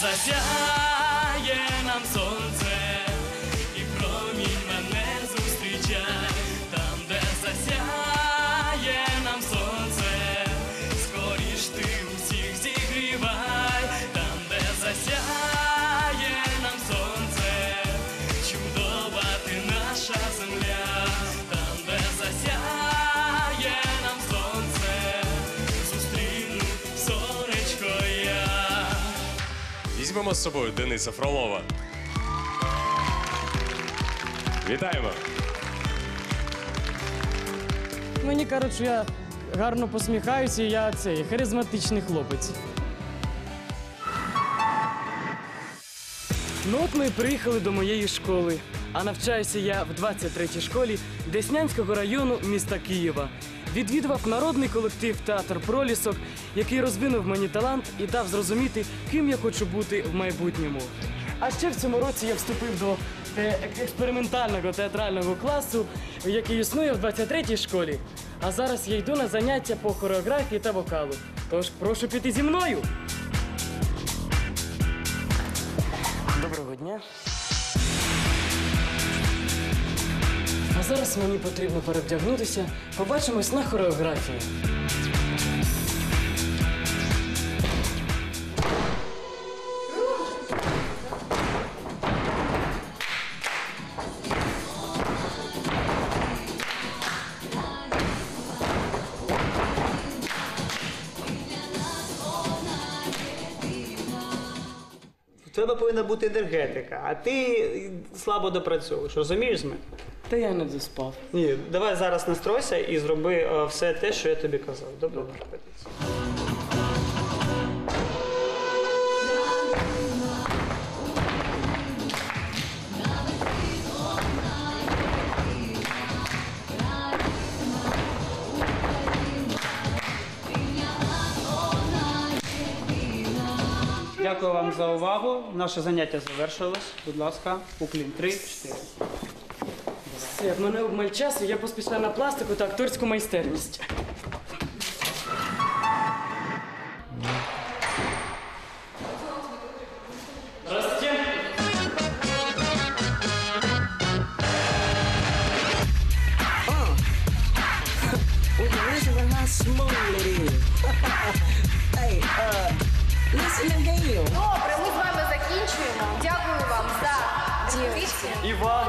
засяє нам сонце, з собою Дениса Фролова. Вітаємо! Мені кажуть, що я гарно посміхаюся, і я цей харизматичний хлопець. Ну от ми приїхали до моєї школи. А навчаюся я в 23-й школі Деснянського району міста Києва. Відвідував народний колектив Театр Пролісок, який розвинув мені талант і дав зрозуміти, ким я хочу бути в майбутньому. А ще в цьому році я вступив до експериментального театрального класу, який існує в 23-й школі. А зараз я йду на заняття по хореографії та вокалу. Тож прошу піти зі мною. Доброго дня. Зараз мені потрібно перевдягнутися. Побачимось на хореографії. У тебе повинна бути енергетика, а ти слабо допрацьовуєш. Розумієш з мене? Та я не доспав. Ні, давай зараз настройся і зроби е, все те, що я тобі казав. Добре? Репетиція. Дякую вам за увагу. Наше заняття завершилось. Будь ласка, уклін. Три, чотири. Все, в мене обмаль часу, я поспішаю на пластику та акторську майстерність. Добре, ми з вами закінчуємо. Дякую вам за дівчатки. Іван,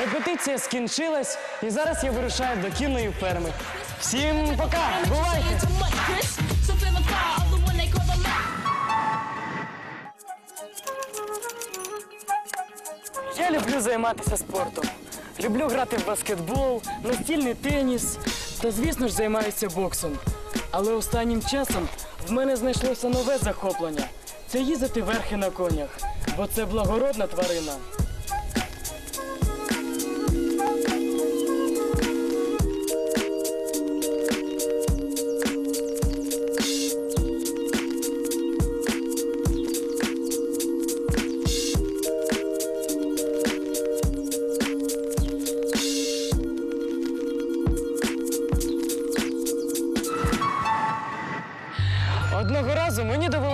Репетиція скінчилась, і зараз я вирушаю до кінної ферми. Всім пока! Бувайте! Я люблю займатися спортом. Люблю грати в баскетбол, настільний теніс та, звісно ж, займаюся боксом. Але останнім часом в мене знайшлося нове захоплення це їздити верхи на конях, бо це благородна тварина.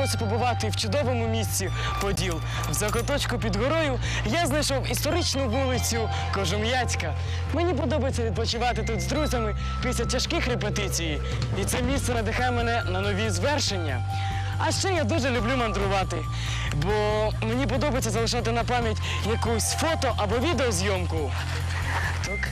Довелося побувати в чудовому місці Поділ. В закоточку під горою я знайшов історичну вулицю Кожум'яцька. Мені подобається відпочивати тут з друзями після тяжких репетицій. І це місце надихає мене на нові звершення. А ще я дуже люблю мандрувати, бо мені подобається залишати на пам'ять якусь фото або відеозйомку. Так.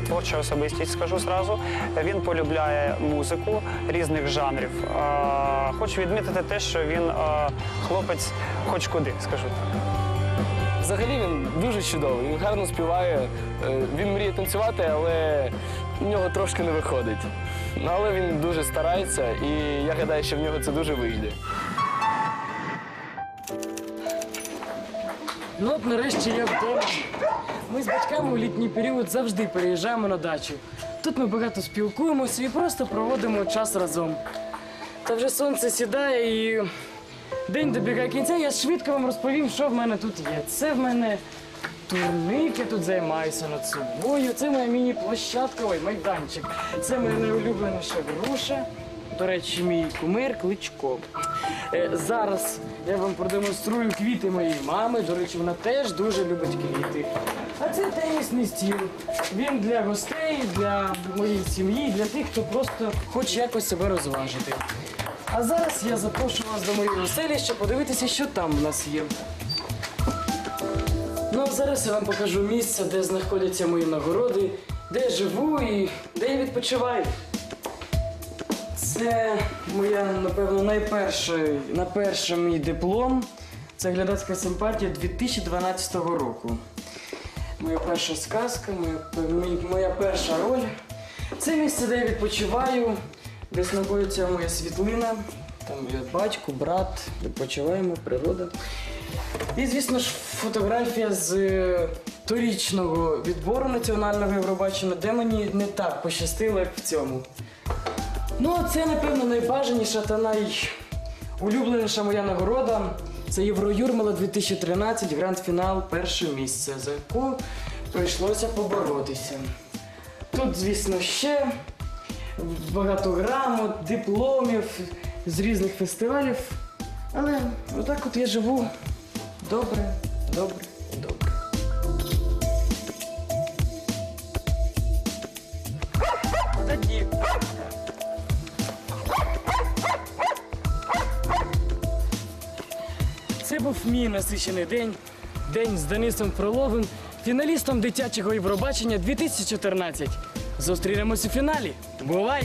Творча особистість, скажу зразу. Він полюбляє музику різних жанрів. Хочу відмітити те, що він хлопець хоч куди, скажу так. Взагалі він дуже чудовий, він гарно співає, е, він мріє танцювати, але в нього трошки не виходить. Ну, але він дуже старається і я гадаю, що в нього це дуже вийде. Ну от нарешті я вдома. Ми з батьками у літній період завжди переїжджаємо на дачу. Тут ми багато спілкуємося і просто проводимо час разом. Та вже сонце сідає і день добігає кінця. Я швидко вам розповім, що в мене тут є. Це в мене турник, я тут займаюся над собою. Це моя міні-площадка, ой, майданчик. Це моя найулюбленіша груша. До речі, мій кумир Кличко. Е, зараз я вам продемонструю квіти моєї мами. До речі, вона теж дуже любить квіти. А це тенісний стіл. Він для гостей, для моєї сім'ї, для тих, хто просто хоче якось себе розважити. А зараз я запрошую вас до моєї оселі, щоб подивитися, що там в нас є. Ну а зараз я вам покажу місце, де знаходяться мої нагороди, де я живу і де я відпочиваю. Це моя, напевно, найперший, найперший мій диплом. Це глядацька симпатія 2012 року. Моя перша сказка, моя, моя перша роль. Це місце, де я відпочиваю, де знаходиться моя світлина. Там є батько, брат, відпочиваємо, природа. І, звісно ж, фотографія з е, торічного відбору національного Євробачення, де мені не так пощастило, як в цьому. Ну, це, напевно, найбажаніша та найулюбленіша моя нагорода. Це Євроюрмала 2013, гранд-фінал, перше місце, за яку прийшлося поборотися. Тут, звісно, ще багато грамот, дипломів з різних фестивалів. Але отак от я живу. Добре, добре. Був мій насичений день. День з Денисом Фроловим, фіналістом дитячого Євробачення 2014. Зустрінемось у фіналі. Бувай!